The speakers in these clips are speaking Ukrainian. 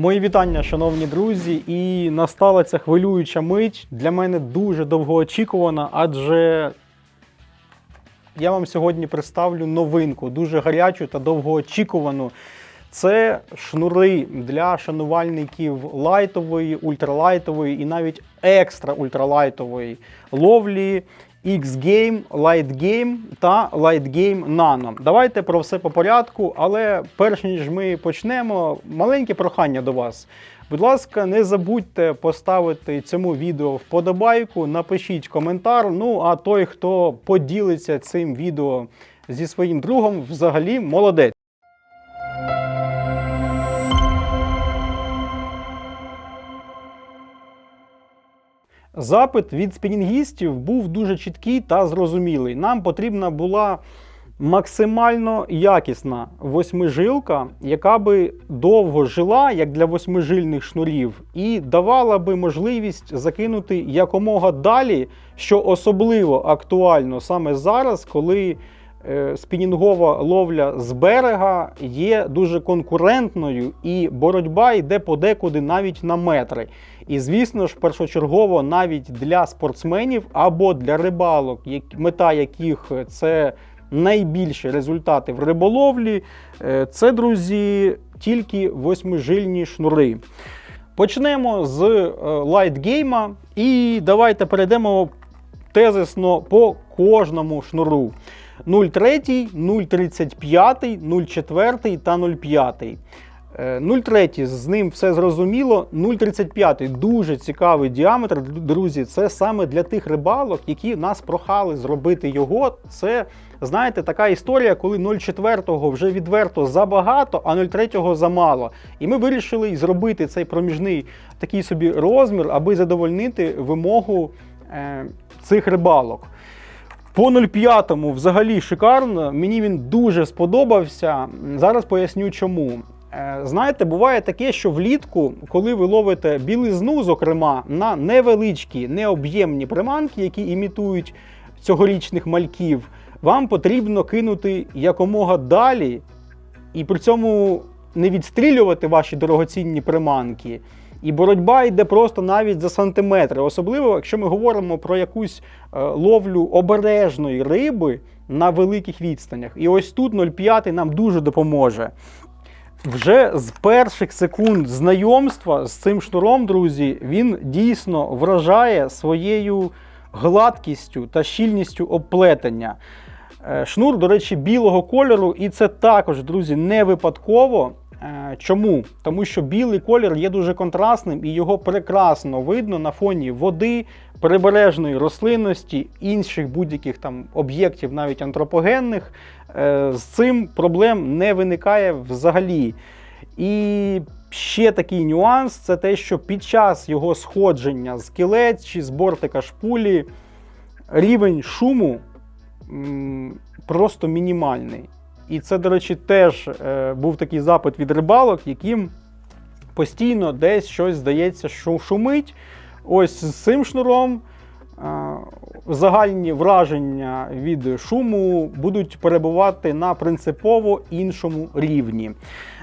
Мої вітання, шановні друзі, і настала ця хвилююча мить для мене дуже довгоочікувана, адже я вам сьогодні представлю новинку, дуже гарячу та довгоочікувану. Це шнури для шанувальників лайтової, ультралайтової і навіть екстра ультралайтової ловлі X-Game, Light Game та Light Game Nano. Давайте про все по порядку, але перш ніж ми почнемо, маленьке прохання до вас. Будь ласка, не забудьте поставити цьому відео вподобайку, напишіть коментар. Ну а той, хто поділиться цим відео зі своїм другом, взагалі молодець. Запит від спінінгістів був дуже чіткий та зрозумілий. Нам потрібна була максимально якісна восьмижилка, яка би довго жила, як для восьмижильних шнурів, і давала би можливість закинути якомога далі, що особливо актуально саме зараз, коли спінінгова ловля з берега є дуже конкурентною, і боротьба йде подекуди навіть на метри. І звісно ж, першочергово навіть для спортсменів або для рибалок, мета яких це найбільші результати в риболовлі, е, це, друзі, тільки восьмижильні шнури. Почнемо з е, лайтгейма і давайте перейдемо тезисно по кожному шнуру. 0,3, 0,35, 0,4 та 0,5. Е, 0,3 з ним все зрозуміло. 0,35 дуже цікавий діаметр, друзі. Це саме для тих рибалок, які нас прохали зробити його. Це, знаєте, така історія, коли 0,4 вже відверто забагато, а 0,3 замало. І ми вирішили зробити цей проміжний такий собі розмір, аби задовольнити вимогу е, цих рибалок. По 0,5 взагалі шикарно. Мені він дуже сподобався. Зараз поясню чому. Е, Знаєте, буває таке, що влітку, коли ви ловите білизну, зокрема, на невеличкі, необ'ємні приманки, які імітують цьогорічних мальків, вам потрібно кинути якомога далі, і при цьому не відстрілювати ваші дорогоцінні приманки. І боротьба йде просто навіть за сантиметри. Особливо, якщо ми говоримо про якусь е, ловлю обережної риби на великих відстанях. І ось тут 0,5 нам дуже допоможе. Вже з перших секунд знайомства з цим шнуром, друзі, він дійсно вражає своєю гладкістю та щільністю обплетення. Е, Шнур, до речі, білого кольору, і це також, друзі, не випадково. Е, Чому? Тому що білий колір є дуже контрастним і його прекрасно видно на фоні води, прибережної рослинності, інших будь-яких там об'єктів, навіть антропогенних. Е, З цим проблем не виникає взагалі. І ще такий нюанс це те, що під час його сходження з кілець чи з бортика шпулі рівень шуму просто мінімальний. І це, до речі, теж е, був такий запит від рибалок, яким постійно десь щось здається, що шумить. Ось з цим шнуром загальні враження від шуму будуть перебувати на принципово іншому рівні.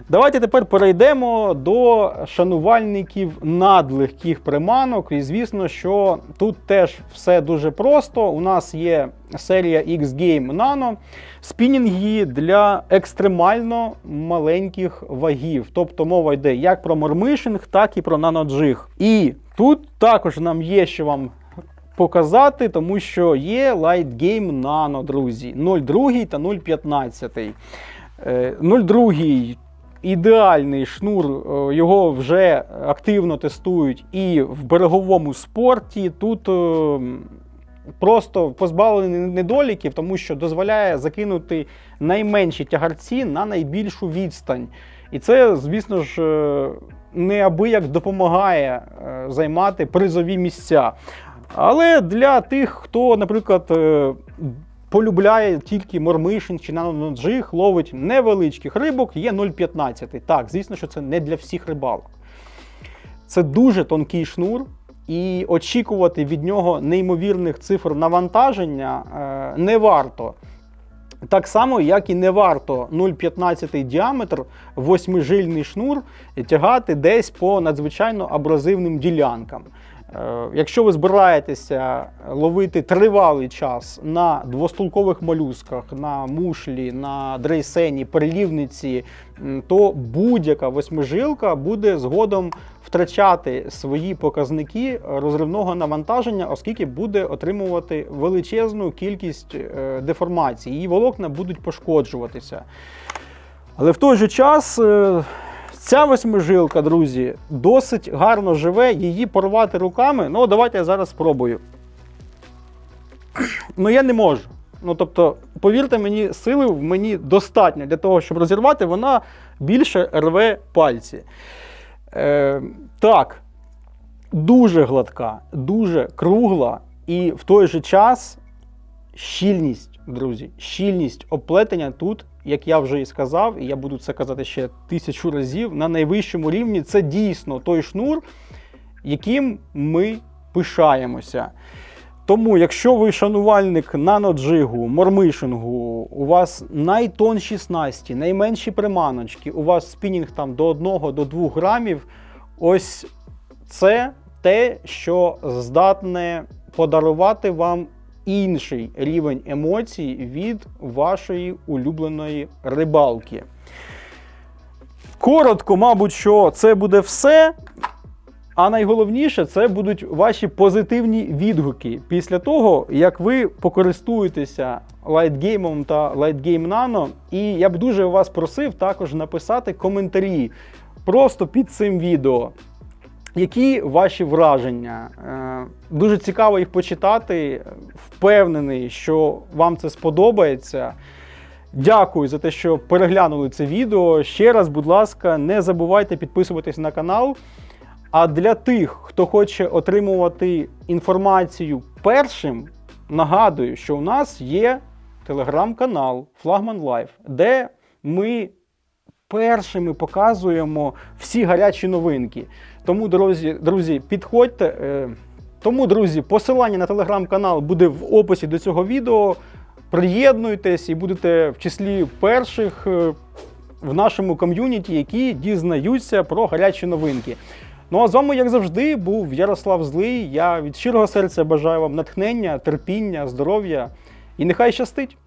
Давайте тепер перейдемо до шанувальників надлегких приманок. І звісно, що тут теж все дуже просто. У нас є серія X-Game Nano, спінінги для екстремально маленьких вагів. Тобто мова йде як про мормишинг, так і про наноджиг. І тут також нам є що вам показати, тому що є Light Game Nano, друзі, 0,2 та 0,15. Е, 0,2 ідеальний шнур, е, його вже активно тестують і в береговому спорті. Тут е, просто позбавлений недоліків, тому що дозволяє закинути найменші тягарці на найбільшу відстань. І це, звісно ж, е, неабияк допомагає е, займати призові місця. Але для тих, хто, наприклад, е, полюбляє тільки мормишин чи наноджиг, ловить невеличких рибок, є 0,15. Так, звісно, що це не для всіх рибалок. Це дуже тонкий шнур, і очікувати від нього неймовірних цифр навантаження не варто. Так само, як і не варто 0,15 діаметр восьмижильний шнур тягати десь по надзвичайно абразивним ділянкам. Е, Якщо ви збираєтеся ловити тривалий час на двостулкових молюсках, на мушлі, на дрейсені, перелівниці, то будь-яка восьмижилка буде згодом втрачати свої показники розривного навантаження, оскільки буде отримувати величезну кількість е, деформацій. Її волокна будуть пошкоджуватися. Але в той же час е, ця восьмижилка, друзі, досить гарно живе, її порвати руками. Ну, давайте я зараз спробую. Ну, я не можу. Ну, тобто, повірте мені, сили в мені достатньо для того, щоб розірвати, вона більше рве пальці. Е, так, дуже гладка, дуже кругла, і в той же час щільність, друзі, щільність оплетення тут, як я вже і сказав, і я буду це казати ще тисячу разів, на найвищому рівні це дійсно той шнур, яким ми пишаємося. Тому, якщо ви шанувальник наноджигу, мормишингу, у вас найтонші снасті, найменші приманочки, у вас спінінг там до 1 до 2 грамів, ось це те, що здатне подарувати вам інший рівень емоцій від вашої улюбленої рибалки. Коротко, мабуть, що це буде все. А найголовніше це будуть ваші позитивні відгуки після того, як ви покористуєтеся лайтгеймом та лайтгейм Nano. І я б дуже вас просив також написати коментарі просто під цим відео. Які ваші враження? Е, Дуже цікаво їх почитати. Впевнений, що вам це сподобається. Дякую за те, що переглянули це відео. Ще раз, будь ласка, не забувайте підписуватись на канал. А для тих, хто хоче отримувати інформацію першим, нагадую, що у нас є телеграм-канал Флагман Лайф, де ми першими показуємо всі гарячі новинки. Тому, друзі, друзі, підходьте. е, Тому, друзі, посилання на телеграм-канал буде в описі до цього відео. Приєднуйтесь і будете в числі перших е, в нашому ком'юніті, які дізнаються про гарячі новинки. Ну а з вами, як завжди, був Ярослав Злий. Я від щирого серця бажаю вам натхнення, терпіння, здоров'я і нехай щастить!